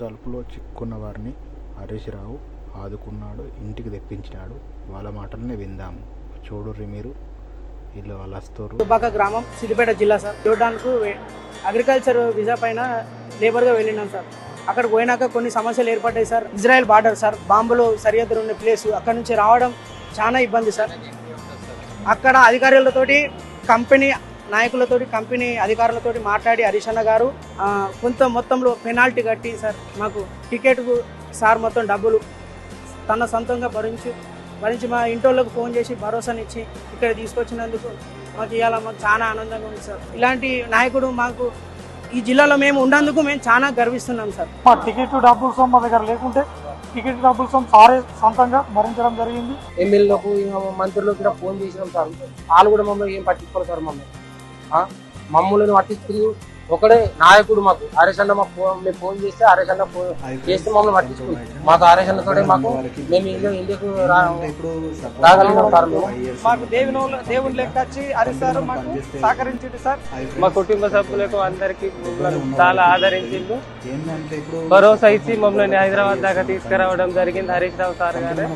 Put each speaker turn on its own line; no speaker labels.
కలుపులో చిక్కున్న వారిని హరీష్ రావు ఆదుకున్నాడు ఇంటికి తెప్పించినాడు వాళ్ళ మాటలనే విందాము చూడుర్రి మీరు. వీళ్ళు వాళ్ళు వస్తారు
దుబ్బాక గ్రామం సిద్దిపేట జిల్లా సార్. చూడడానికి అగ్రికల్చర్ వీసా పైన లేబర్గా వెళ్ళినాం సార్. అక్కడ పోయినాక కొన్ని సమస్యలు ఏర్పడ్డాయి సార్. Israel border sir. బాంబులు సరిహద్దులు ఉన్న ప్లేస్. అక్కడ నుంచి రావడం చాలా ఇబ్బంది సార్. అక్కడ అధికారులతోటి కంపెనీ నాయకులతోటి కంపెనీ అధికారులతోటి మాట్లాడి హరీష్ గారు కొంత మొత్తంలో పెనాల్టీ కట్టి సార్ మాకు టికెట్కు సార్ మొత్తం డబ్బులు తన సొంతంగా భరించి భరించి మా ఇంటోళ్ళకు ఫోన్ చేసి భరోసానిచ్చి ఇక్కడ తీసుకొచ్చినందుకు మాకు ఇవాళ మాకు చాలా ఆనందంగా ఉంది సార్. ఇలాంటి నాయకుడు మాకు ఈ జిల్లాలో మేము ఉన్నందుకు మేము చాలా గర్విస్తున్నాం సార్.
మా టికెట్ డబ్బులు సొమ్ము మా దగ్గర లేకుంటే టికెట్ డబ్బులు సొమ్ము సారే సొంతంగా భరించడం జరిగింది.
ఎమ్మెల్యేలకు మంత్రులకు కూడా ఫోన్ చేసినాం సార్. వాళ్ళు కూడా మమ్మల్ని ఏం పట్టించుకోరు సార్ మమ్మల్ని? మమ్మల్ని పట్టించుకుని ఒకడే నాయకుడు మాకు. హరీష్ అన్న మాకు ఫోన్ మేము ఫోన్ చేస్తే హరీష్ అన్న ఫోన్ చేస్తే మమ్మల్ని పట్టించుకుంది మాకు హరీష్ అన్నతోటే మాకు మేము ఇండియా ఇండియాకు రాగలిగినాం సార్ మేము.
మాకు దేవుని దేవుని లెక్క వచ్చి అరిస్తారు మాకు సహకరించింది సార్.
మా కుటుంబ సభ్యులకు అందరికి చాలా ఆదరించిండు. భరోసా ఇచ్చి మమ్మల్ని హైదరాబాద్ దాకా తీసుకురావడం జరిగింది హరీష్ రావు సార్ గారు.